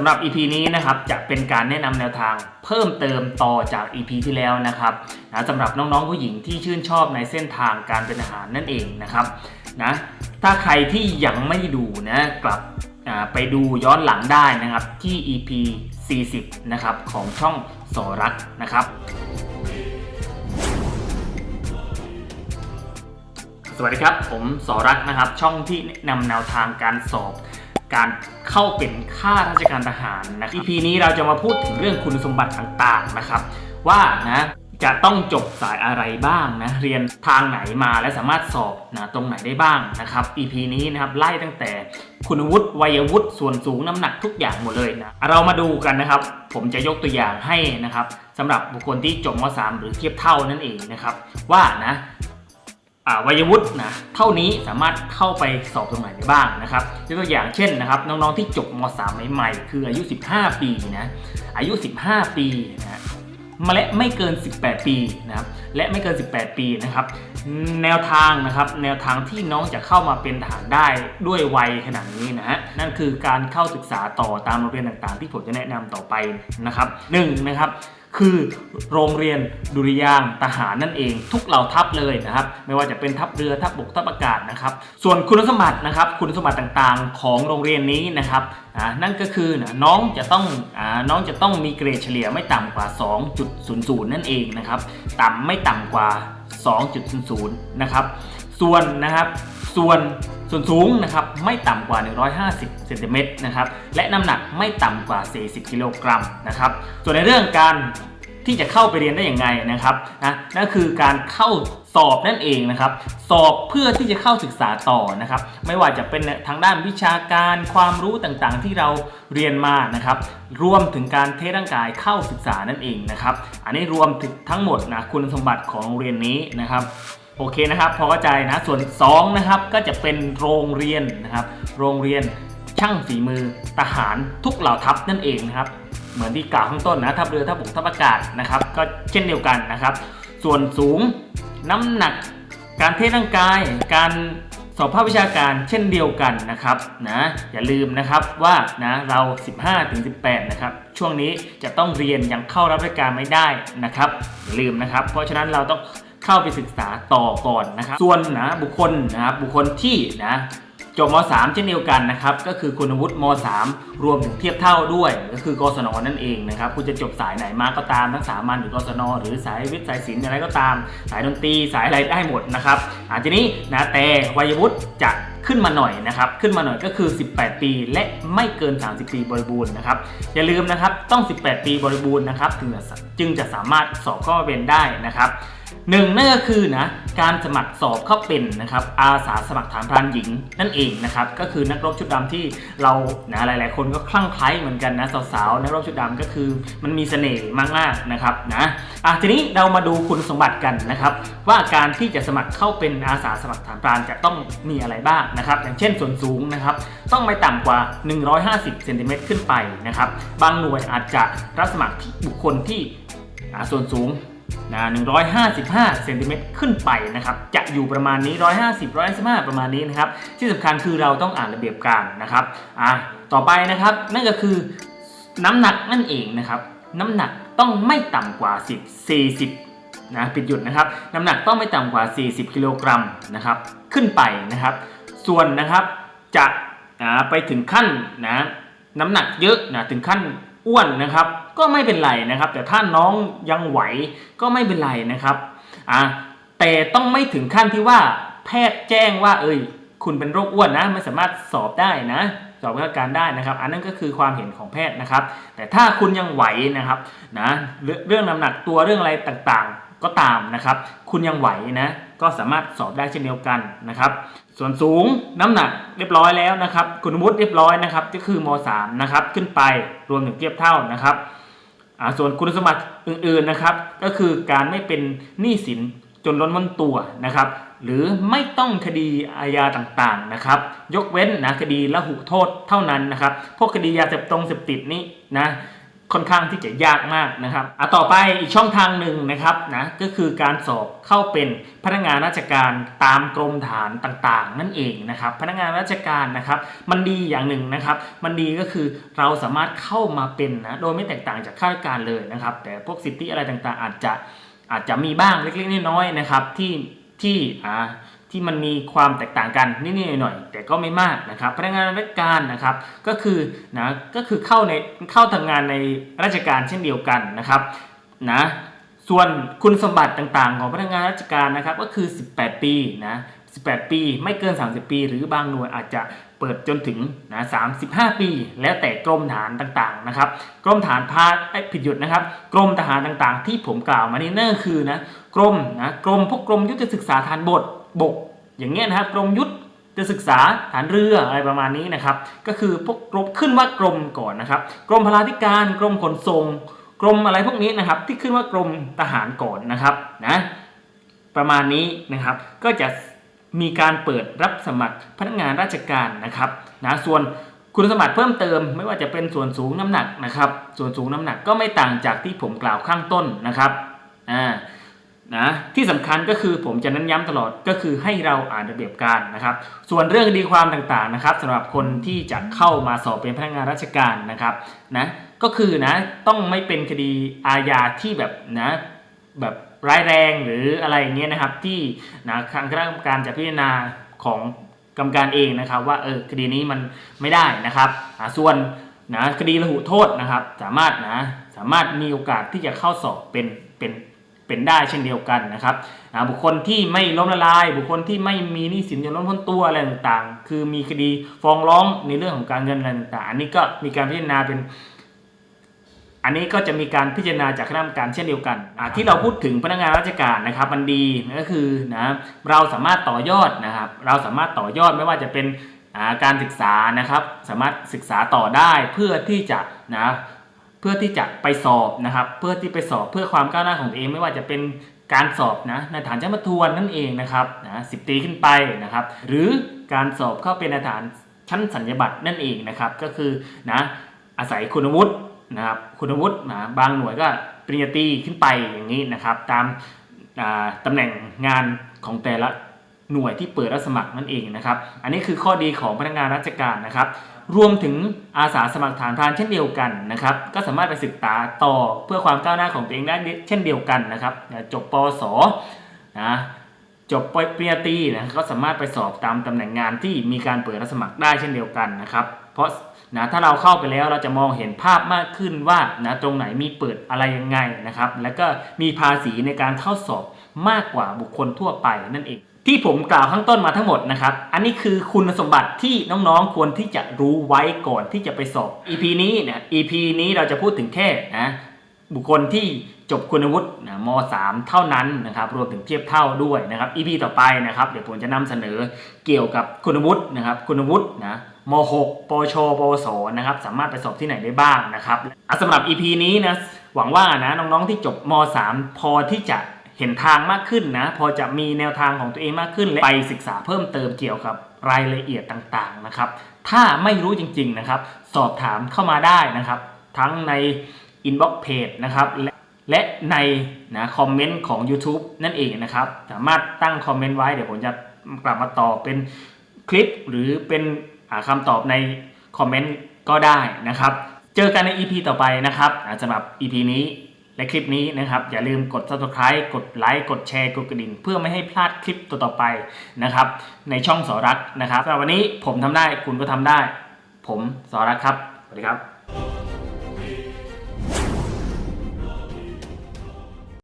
ำหรับ EP นี้นะครับจะเป็นการแนะนำแนวทางเพิ่มเติมต่อจาก EP ที่แล้วนะครับนะสำหรับน้องๆผู้หญิงที่ชื่นชอบในเส้นทางการเป็นอาหารนั่นเองนะครับนะถ้าใครที่ยังไม่ดูนะกลับไปดูย้อนหลังได้นะครับที่ EP 40 นะครับของช่องสอรักนะครับ สวัสดีครับ ผมสอรักนะครับ ช่องที่แนะนำแนวทางการสอบ การเข้าเป็นข้าราชการทหารนะ EP นี้เราจะมาพูดถึงเรื่องคุณสมบัติต่างๆนะครับ ว่านะจะต้องจบสายอะไรบ้างนะ เรียนทางไหนมาและสามารถสอบนะตรงไหนได้บ้างนะครับ EP นี้นะครับไล่ตั้งแต่คุณวุฒิวัยวุฒิส่วนสูงน้ำหนักทุกอย่างหมดเลยนะเรามาดูกันนะครับ ผมจะยกตัวอย่างให้นะครับสำหรับบุคคลที่จบม .3 หรือเทียบเท่านั่นเองนะครับ ว่านะอ่า วัยวุฒินะเท่านี้สามารถเข้าไปสอบตรงไหนได้บ้างนะครับยกตัวอย่างเช่นนะครับน้องๆที่จบม .3 ใหม่ๆ คืออายุ 15 ปีนะอายุ 15 ปีนะมาและไม่เกิน 18 ปีนะครับและไม่เกิน 18 ปีนะครับ แนวทางนะครับแนวทางที่น้องจะเข้ามาเป็นทหารได้ด้วยวัยขนาดนี้นะฮะนั่นคือการเข้าศึกษาต่อตามโรงเรียนต่างๆ ที่ผมจะแนะนำต่อไปนะครับหนึ่งนะครับ คือโรงเรียนดุริยางทหารนั่นเอง ทุกเหล่าทัพเลยนะครับ ไม่ว่าจะเป็นทัพเรือทัพบกทัพอากาศนะครับ ส่วนคุณสมบัตินะครับ คุณสมบัติต่างๆ ของโรงเรียนนี้นะครับนั่นก็คือนะน้องจะต้องอน้องจะต้องมีเกรดเฉลี่ยไม่ต่ำกว่า 2.00 นั่นเองนะครับ ต่ำไม่ต่ำกว่า 2.00 นะครับ ส่วนนะครับ ส่วนส่วนสูงนะครับไม่ต่ำกว่า 150เซนติเมตรนะครับและน้ำหนักไม่ต่ำกว่า 40 กิโลกรัมนะครับส่วนในเรื่องการที่จะเข้าไปเรียนได้อย่างไงนะครับนะนั่นคือการเข้าสอบนั่นเองนะครับ สอบเพื่อที่จะเข้าศึกษาต่อนะครับ ไม่ว่าจะเป็นทางด้านวิชาการความรู้ต่างๆ ที่เราเรียนมานะครับ รวมถึงการเทสร่างกายเข้าศึกษานั่นเองนะครับ อันนี้รวมถึงทั้งหมดนะคุณสมบัติของโรงเรียนนี้นะครับ โอเคนะครับ พอเข้าใจนะส่วน2นะครับก็จะเป็นโรงเรียนนะครับ โรงเรียนช่างฝีมือทหารทุกเหล่าทัพนั่นเองนะครับ เหมือนที่กล่าวข้างต้นนะทัพเรือทัพบกทัพอากาศนะครับ ก็เช่นเดียวกันนะครับ ส่วนสูงน้ำหนักการเทร่างกาย การสอบภาควิชาการเช่นเดียวกันนะครับนะอย่าลืมนะครับว่านะเรา 15ถึง18 นะครับ ช่วงนี้จะต้องเรียนยังเข้ารับราชการไม่ได้นะครับอย่าลืมนะครับ เพราะฉะนั้นเราต้อง เข้าไปศึกษาต่อก่อนนะครับส่วนนะบุคคลนะครับบุคคลที่นะจบม .3 เช่นเดียวกันนะครับ ก็คือคุณวุฒิม .3 รวมถึงเทียบเท่าด้วย ก็คือกศนนั่นเองนะครับ คุณจะจบสายไหนมาก็ตามทั้งสามัญหรือกศนหรือสายวิทย์สายศิลป์อะไรก็ตาม สายดนตรีสายอะไรได้หมดนะครับอาทีนี้นะแต่วัยวุฒิจะ ขึ้นมาหน่อยนะครับขึ้นมาหน่อยก็คือ 18 ปี และไม่เกิน 30 ปีบริบูรณ์นะครับอย่าลืมนะครับต้อง 18 ปีบริบูรณ์นะครับถึงจะจึงจะสามารถสอบเข้ามาเป็นได้นะครับหนึ่งนั่นก็คือนะ การสมัครสอบเข้าเป็นนะครับอาสาสมัครฐานพรานหญิงนั่นเองนะครับก็คือนักรบชุดดำที่เรานะหลาย ๆ คนก็คลั่งไคล้เหมือนกันนะสาวๆนักรบชุดดำก็คือมันมีเสน่ห์มากๆนะครับนะอะทีนี้เรามาดูคุณสมบัติกันนะครับ ว่าการที่จะสมัครเข้าเป็นอาสาสมัครฐานพรานจะต้องมีอะไรบ้างนะครับอย่างเช่นส่วนสูงนะครับต้องไม่ต่ำกว่า 150เซนติเมตรขึ้นไปนะครับบางหน่วยอาจจะรับสมัครที่บุคคลที่ส่วนสูง นะ155เซนติเมตรขึ้นไปนะครับ จะอยู่ประมาณนี้ 150 155 ประมาณนี้นะครับ ที่สำคัญคือเราต้องอ่านระเบียบการนะครับ อ่าต่อไปนะครับ นั่นก็คือน้ำหนักนั่นเองนะครับ น้ำหนักต้องไม่ต่ำกว่า 10 40นะปิดหยุดนะครับ น้ำหนักต้องไม่ต่ำกว่า 40 กิโลกรัมนะครับ ขึ้นไปนะครับ ส่วนนะครับ จะนะไปถึงขั้นนะน้ำหนักเยอะนะถึงขั้น อ้วนนะครับ ก็ไม่เป็นไรนะครับ แต่ถ้าน้องยังไหวก็ไม่เป็นไรนะครับอ่าแต่ต้องไม่ถึงขั้นที่ว่าแพทย์แจ้งว่า เอ้ย คุณเป็นโรคอ้วนนะไม่สามารถสอบได้นะสอบราชการได้นะครับ อันนั้นก็คือความเห็นของแพทย์นะครับ แต่ถ้าคุณยังไหวนะครับนะเรื่องน้ำหนักตัวเรื่องอะไรต่างๆ ก็ตามนะครับ คุณยังไหวนะ ก็สามารถสอบได้เช่นเดียวกันนะครับ ส่วนสูงน้ำหนักเรียบร้อยแล้วนะครับ คุณวุฒิเรียบร้อยนะครับ ก็คือม .3 นะครับขึ้นไปรวมถึงเทียบเท่านะครับส่วนคุณสมบัติอื่นๆนะครับ ก็คือการไม่เป็นหนี้สินจนล้นม้นตัวนะครับ หรือไม่ต้องคดีอาญาต่างๆนะครับ ยกเว้นนะคดีละหุโทษเท่านั้นนะครับ พวกคดียาเสพตรงเสพติดนี่นะ ค่อนข้างที่จะยากมากนะครับอะต่อไปอีกช่องทางหนึ่งนะครับนะก็คือการสอบเข้าเป็นพนักงานราชการตามกรมฐานต่างๆ นั่นเองนะครับ พนักงานราชการนะครับมันดีอย่างหนึ่งนะครับ มันดีก็คือเราสามารถเข้ามาเป็นนะโดยไม่แตกต่างจากข้าราชการเลยนะครับ แต่พวกสิทธิอะไรต่างๆ อาจจะอาจจะมีบ้างเล็กๆน้อยๆนะครับที่ที่อ่า ที่มันมีความแตกต่างกันนิดๆหน่อยๆแต่ก็ไม่มากนะครับพนักงานราชการนะครับก็คือนะก็คือเข้าในเข้าทำงานในราชการเช่นเดียวกันนะครับนะส่วนคุณสมบัติต่างๆ ของพนักงานราชการนะครับก็คือ 18 ปีนะ18 ปีไม่เกิน 30 ปี หรือบางหน่วยอาจจะเปิดจนถึงนะ35 ปี แล้วแต่กรมฐานต่างๆนะครับกรมฐานพาไอผิดหยุดนะครับ กรมทหารต่างๆ ที่ผมกล่าวมานี่นั่นคือนะกรมนะกรมพวกกรมยุทธศึกษาฐานบก บก อย่างเงี้ยนะครับกรมยุทธจะศึกษาฐานเรืออะไรประมาณนี้นะครับ ก็คือพวกกรมขึ้นว่ากรมก่อนนะครับ กรมพลาธิการกรมขนส่งกรมอะไรพวกนี้นะครับ ที่ขึ้นว่ากรมทหารก่อนนะครับนะประมาณนี้นะครับ ก็จะมีการเปิดรับสมัครพนักงานราชการนะครับนะส่วนคุณสมบัติเพิ่มเติมไม่ว่าจะเป็นส่วนสูงน้ำหนักนะครับ ส่วนสูงน้ำหนักก็ไม่ต่างจากที่ผมกล่าวข้างต้นนะครับอ่า นะที่สำคัญก็คือผมจะเน้นย้ำตลอดก็คือให้เราอ่านระเบียบการนะครับ ส่วนเรื่องคดีความต่างๆนะครับสำหรับคนที่จะเข้ามาสอบเป็นพนักงานราชการนะครับนะก็คือนะต้องไม่เป็นคดีอาญาที่แบบนะแบบร้ายแรงหรืออะไรเงี้ยนะครับที่นะทางคณะกรรมการจะพิจารณาของกรรมการเองนะครับ ว่าเออคดีนี้มันไม่ได้นะครับส่วนนะคดีระหุโทษนะครับ สามารถนะสามารถมีโอกาสที่จะเข้าสอบเป็นเป็น เป็นได้เช่นเดียวกันนะครับบุคคลที่ไม่ล้มละลาย บุคคลที่ไม่มีหนี้สินจนล้นพ้นตัวอะไรต่างๆ คือมีคดีฟ้องร้องในเรื่องของการเงินอะไรต่างๆอันนี้ก็มีการพิจารณาเป็น อันนี้ก็จะมีการพิจารณาจากคณะกรรมการเช่นเดียวกันที่เราพูดถึงพนักงานราชการนะครับ มันดีก็คือนะเราสามารถต่อยอดนะครับ เราสามารถต่อยอดไม่ว่าจะเป็นการศึกษานะครับ สามารถศึกษาต่อได้เพื่อที่จะนะ เพื่อที่จะไปสอบนะครับ เพื่อที่ไปสอบเพื่อความก้าวหน้าของตัวเองไม่ว่าจะเป็นการสอบนะในฐานชั้นประทวนนั่นเองนะครับนะสิบตีขึ้นไปนะครับ หรือการสอบเข้าเป็นในฐานชั้นสัญญาบัตรนั่นเองนะครับ ก็คือนะอาศัยคุณวุฒินะครับคุณวุฒินะบางหน่วยก็ปริญญาตรีขึ้นไปอย่างนี้นะครับ ตามอ่าตำแหน่งงานของแต่ละ หน่วยที่เปิดรับสมัครนั่นเองนะครับ อันนี้คือข้อดีของพนักงานราชการนะครับ รวมถึงอาสาสมัครฐานพรานเช่นเดียวกันนะครับ ก็สามารถไปศึกษาต่อเพื่อความก้าวหน้าของตัวเองได้เช่นเดียวกันนะครับ จบปวสนะจบปริญญาตรีนะก็สามารถไปสอบตามตำแหน่งงานที่มีการเปิดรับสมัครได้เช่นเดียวกันนะครับ เพราะนะถ้าเราเข้าไปแล้วเราจะมองเห็นภาพมากขึ้นว่านะตรงไหนมีเปิดอะไรยังไงนะครับ แล้วก็มีภาษีในการเข้าสอบมากกว่าบุคคลทั่วไปนั่นเอง ที่ผมกล่าวข้างต้นมาทั้งหมดนะครับ อันนี้คือคุณสมบัติที่น้องๆควรที่จะรู้ไว้ก่อนที่จะไปสอบ EP นี้เนี่ย EP นี้เราจะพูดถึงแค่นะบุคคลที่จบคุณวุฒินะม .3 เท่านั้นนะครับรวมถึงเทียบเท่าด้วยนะครับ EP ต่อไปนะครับเดี๋ยวผมจะนำเสนอเกี่ยวกับคุณวุฒินะครับคุณวุฒินะม .6 ปชปวสนะครับสามารถไปสอบที่ไหนได้บ้างนะครับสำหรับ EP นี้นะหวังว่านะน้องๆที่จบม .3 พอที่จะ เห็นทางมากขึ้นนะ พอจะมีแนวทางของตัวเองมากขึ้น และไปศึกษาเพิ่มเติมเกี่ยวกับรายละเอียดต่างๆนะครับ ถ้าไม่รู้จริงๆนะครับ สอบถามเข้ามาได้นะครับ ทั้งใน inbox page นะครับและในนะคอมเมนต์ของ YouTube นั่นเองนะครับ สามารถตั้งคอมเมนต์ไว้เดี๋ยวผมจะกลับมาตอบเป็นคลิปหรือเป็นคำตอบในคอมเมนต์ก็ได้นะครับ เจอกันใน EP ต่อไปนะครับสำหรับ EP นี้ และคลิปนี้นะครับ อย่าลืมกด subscribe กดไลค์กดแชร์กดกระดิ่ง เพื่อไม่ให้พลาดคลิปต่อๆไปนะครับ ในช่องสอรักนะครับสำหรับวันนี้ผมทำได้คุณก็ทำได้ ผมสอรักครับสวัสดีครับ